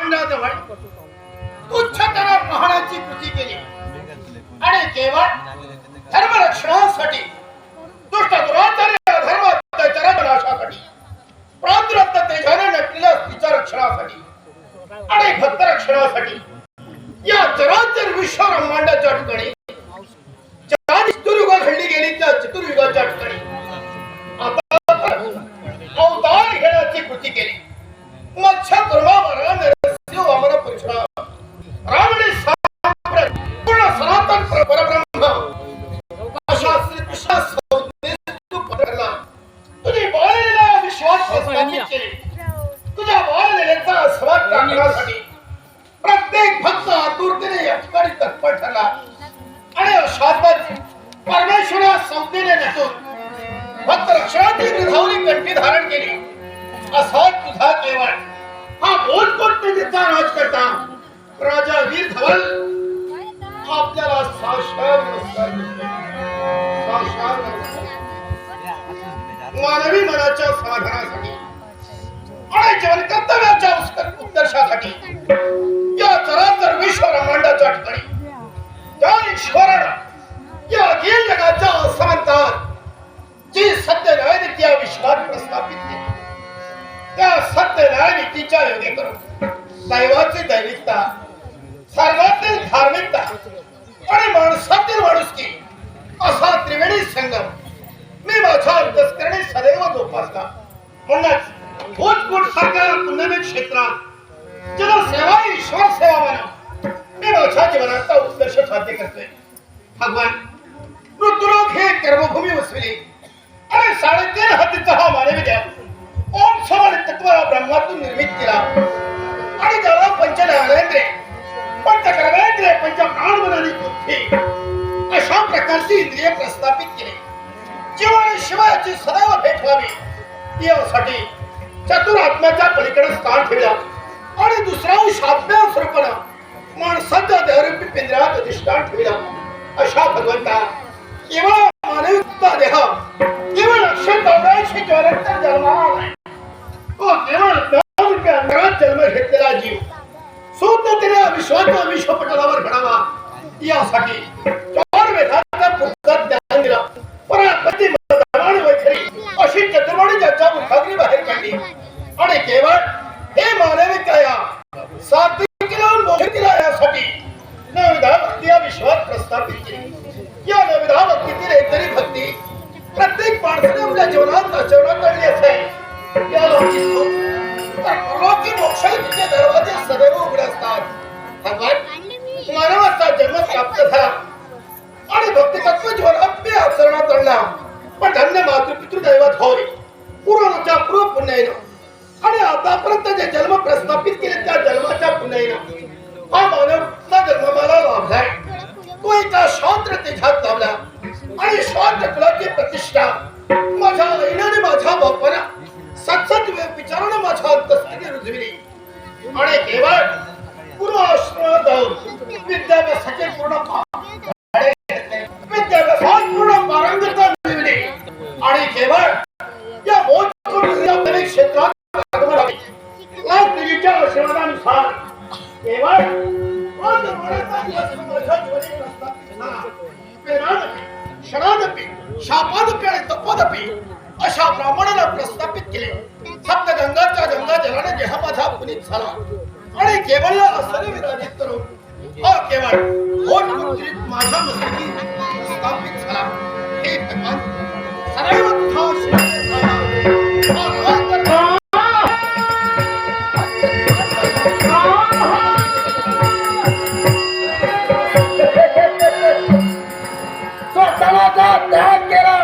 मंडळाजवळ उच्चतर पाहण्याची कृती केली. आणि केवळ धर्मरक्षणासाठी दुष्ट दुराचार्य धर्म प्रांतरत्न तेजाने नटलेल्या स्त्रीच्या रक्षणासाठी आणि भक्त रक्षणासाठी या चराचर विश्व ब्रह्मांडाच्या ठिकाणी चतुर्युगा घडली गेली त्या चतुर्युगाच्या ठिकाणी आणि अशातच परमेश्वरा संज्ञेने नसून फक्त रक्षणाची निधावली कंठी धारण केली असा तुझा केवळ हा बोल कोणते तिचा राज करता राजा वीर धवल आपल्याला साक्षात साक्षात मानवी मनाच्या समाधानासाठी आणि जीवन कर्तव्याच्या उत्कर्षासाठी विचार योग्य करू. दैवाची दैविकता सर्वातील धार्मिकता आणि माणसातील माणुसकी असा त्रिवेणी संगम मी माझ्या अंतस्करणी सदैव जोपासला. म्हणूनच भूतकूट सारख्या पुण्यमी क्षेत्रात जनसेवा सेवा ईश्वर सेवा म्हणा मी माझ्या जीवनाचा उत्कर्ष साध्य करतोय. भगवान मृत्यूलोक हे कर्मभूमी वसविली आणि साडेतीन हातीचा हा मानवी द्या ओम समान तत्वाला ब्रह्मातून निर्मित केला? आणि त्याला पंच ज्ञानेंद्रे पंच कर्मेंद्रे पंच प्राणमनानी बुद्धी अशा प्रकारची इंद्रिय प्रस्थापित केली. जीव आणि शिवाची सदैव भेट व्हावी. यासाठी चतुर आत्म्याच्या पलीकडे स्थान ठेवलं. आणि दुसरा शाब्या स्वरूपानं माणसाच्या देहरूपी पिंजऱ्यात अधिष्ठान ठेवला. अशा भगवंता केवळ सात्विकीला मोहितीला यासाठी नविधा भक्ती या विश्वात प्रस्थापित केली या नविधा भक्तीतील एकतरी भक्ती प्रत्येक माणसाने आपल्या जीवनात आचरणात आणली असेल या लोकी मोक्षाचे दरवाजे सदैव उघडे असतात. भगवान मानवाचा जन्म प्राप्त झाला? आणि भक्ती जीवनात मी आचरणात आणला. पण धन्य मातृपितृ दैवत होय. पूर्वच्या पूर्व पुण्याईनं आणि आतापर्यंत जे जन्म प्रस्थापित केले त्या जन्माच्या पुण्याईनं हा मानवचा जन्म मला लाभलाय तो एका शांत तेजात लाभला आणि शांत कुलाची प्रतिष्ठा. माझ्या आईने आणि माझ्या बापाला सतसत विचारानं माझ्या अंतस्थिती रुजविली. आणि केवळ पूर्व आश्रमात जाऊन विद्याभ्यासाचे पूर्ण देह झाला आणि केवळ या हा केवळ मुद्रित माझ्या झाला हे भगवान तुझा त्याग केला.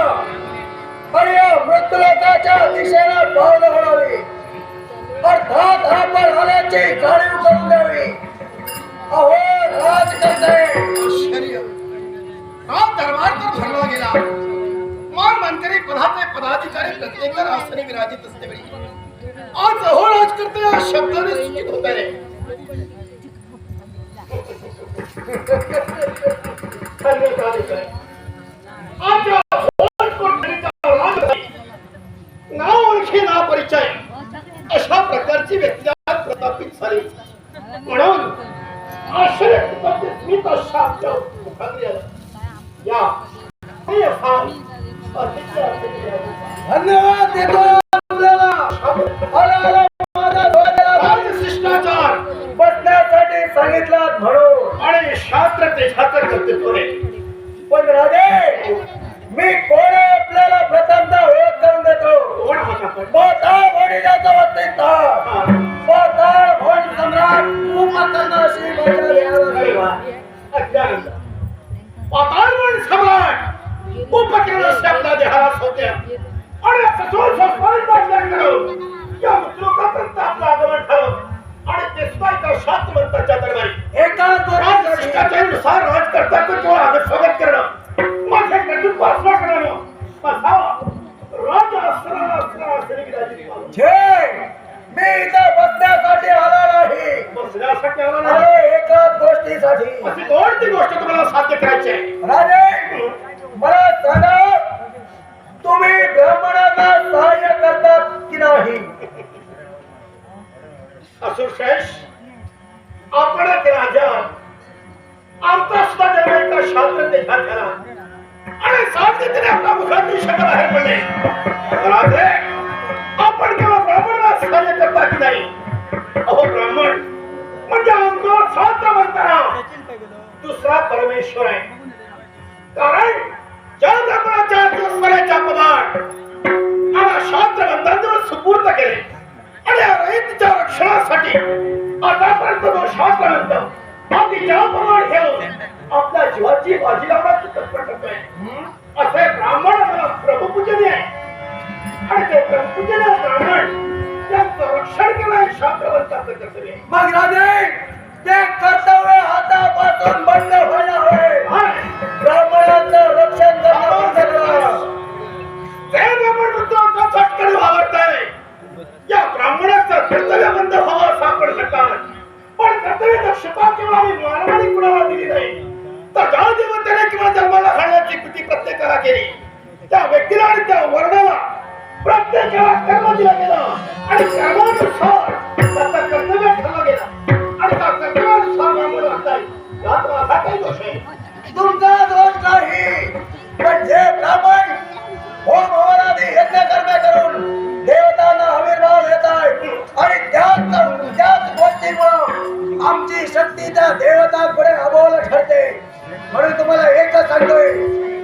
आणि या मृत्यूला त्याच्या दिशेला पावलं घडावी अर्थात आपण होण्याची जाणीव करून द्यावी. अहो राजकर्ते आश्चर्य. हा दरबार तर भरला गेला. मान मंत्री पदाचे पदाधिकारी प्रत्येक आसने विराजित असते आज अहो राजकर्ते या शब्दाने सूचित होत आहे. धन्यवाद देतो शिष्टाचार बसण्यासाठी सांगितलं म्हणून आणि शास्त्र ते शास्त्र करते थोडे पण राजे मी कोण आपल्याला प्रथमता ओळख करून देतो? पाताळ वस्तीत हा. पाताळ भोज सम्राट अरे वा. झाला. अत्यानंद. पाताळवन सम्राट उपकरणाशी आपला देहास होत्या. आणि सचोर संस्कारित करून या लोकांपर्यंत आपलं आगमन ठरव आणि ते एका शास्त्रवंताच्या दरबारी एकाच गोष्टीसाठी राजशिष्टाचारानुसार राज करतात तो आम्ही स्वागत करणं. माझ्या कर्तृत्व असला करणं. माझा राज असरा असरा असरी विराजित आणि आपला मुखातून शब्द बाहेर पडले राजे आपण केवळ ब्राह्मणाला सहाय्य करता की नाही। अहो ब्राह्मण म्हणजे आमचा शास्त्र म्हणताना दुसरा परमेश्वर आहे कारण ज्या ब्राह्मणाच्या दुस्मरेच्या पदार्थ आणि शास्त्र बंधांजवळ सुपूर्त केले आणि या रक्षणासाठी आतापर्यंत तो शास्त्र शास्त्रबंध अगदी ज्याप्रमाणे ठेवून आपल्या जीवाची बाजी लावण्याची तत्पर करतोय असे ब्राह्मण मला प्रभुपूजनीय आहे आणि ते प्रभुपूजनीय ब्राह्मण त्यांचं रक्षण करणं हे शास्त्रबंधाचं कर्तव्य. आहे. मग राजे ते कर्तव्य हातापासून बंद व्हायला हवे ब्राह्मणांचं रक्षण करणं यात माझा काही दोष आहे तुमचा दोष नाही. म्हणजे पण हो जे ब्राह्मण होम हवनादी यज्ञ कर्म करून देवतांना आविर्भाव देत आहेत आणि त्याच त्याच गोष्टीमुळं आमची शक्ती त्या देवतांपुढे अबोल ठरते. म्हणून तुम्हाला एकच सांगतोय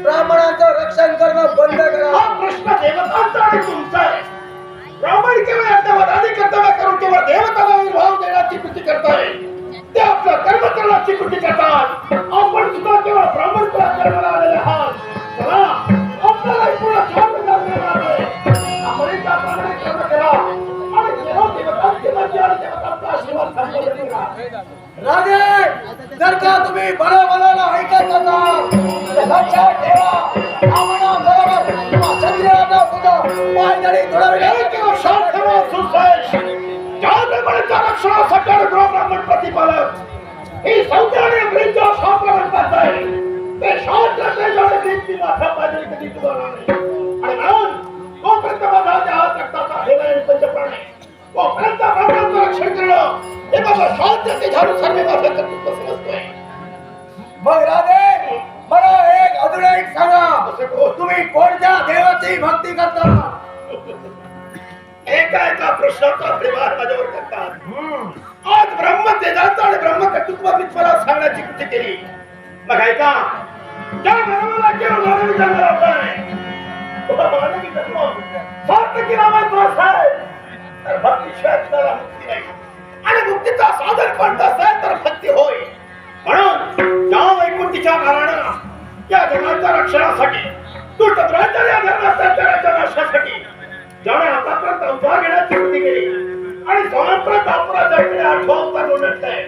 ब्राह्मणांचं रक्षण करणं बंद करा. कृष्ण देवतांचा आणि तुमचा. कर्म करण्याची कृती करतात आपण सुद्धा केवळ ब्राह्मण कुलात जन्माला आलेले आहात चला आपल्याला पूर्ण छान आपण त्याप्रमाणे कर्म करा आणि जेव्हा देवतांची मर्जी आणि देवतांचा आशीर्वाद संपादन करा राजे जर का तुम्ही बरं बोलायला ऐकत नसाल तर लक्षात ठेवा आम्हाला बरोबर किंवा क्षत्रियांना सुद्धा पायदळी एक तुडविण्यासाठी लक्षात ठेवा सुश्रेष ज्या ब्राह्मणाच्या रक्षणासाठी आणि गृहब्राह्मण प्रतिपालक ही संख्या आणि अंग्रेजच्या शास्त्र म्हणतात आहे ते शास्त्र ते जाणे व्यक्ती माझा पाहिजे कधी तुला नाही आणि म्हणून तोपर्यंत माझा त्या हात रक्ताचा हेला आणि पंचप्राण आहे तोपर्यंत ब्राह्मणाचं रक्षण करणं हे माझं शास्त्र ते झाल्यानुसार मी माझं कर्तव्य समजतोय मग राजे मला एक अजून एक सांगा असं को- तुम्ही कोणत्या देवाची भक्ती करता एका एका प्रश्नाचा परिवार माझ्यावर करतात हम्म. आज ब्रह्म तेजाचा आणि ब्रह्म कर्तृत्व मी तुम्हाला सांगण्याची कृती केली. मग ऐका त्या ब्रह्माला केवळ मानवी जन्म मानवी जन्म तर भक्तीशिवाय तुम्हाला मुक्ती नाही. आणि मुक्तीचा साधन कोणता असेल तर भक्ती होय. म्हणून त्या वैकुंठीच्या घराणं या धर्माच्या रक्षणासाठी दुष्ट दुराचार या धर्माच्या नाशासाठी ज्याने आतापर्यंत अवतार घेण्याची कृती केली. आणि स्वातंत्र्य दापराच्याकडे आठवा अवतार उलटलाय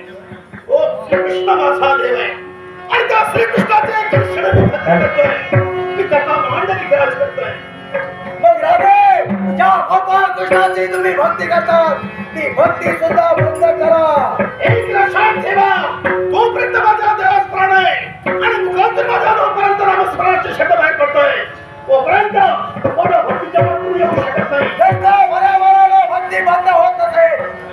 ओ श्रीकृष्ण माझा देव आहे आणि त्या श्रीकृष्णाचे क्षण मी भक्ती करतोय. मी त्याचा मांडणी विराज करतोय. मग राजे ज्या भगवान कृष्णाची तुम्ही भक्ती करतात ती भक्ती सुद्धा बंद करा. एक लक्षात ठेवा. तोपर्यंत माझ्या देवात प्राण आहे. आणि मुखातून माझ्या जोपर्यंत नामस्मरणाचे शब्द बाहेर पडतोय. तोपर्यंत मोठ्या भक्तीच्या वरतून येऊ शकत नाही.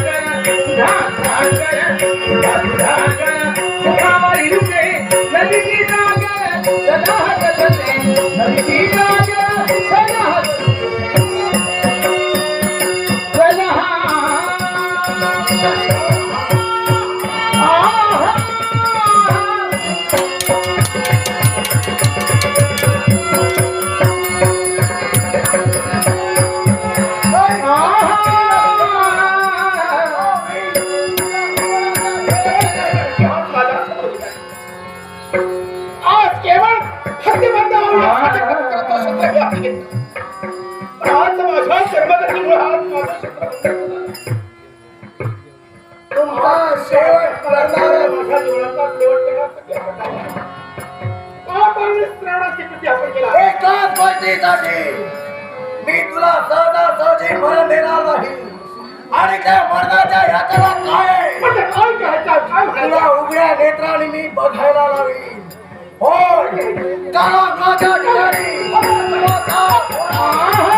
सुधाकर सुधाकर पण आज माझ्या कर्मगतीमुळे आज माझं झालं. तुमचा शेवट करणारा माझ्या जीवनाचा शेवट काय? गोष्टीसाठी मी तुला सहजा सहजी मरण देणार नाही आणि त्या मरणाच्या ह्याच्याला काय म्हणजे काय करायचं काय तुला उघड्या नेत्राने मी बघायला लावीन होय त्याला माझ्या ठिकाणी मोठा घोडा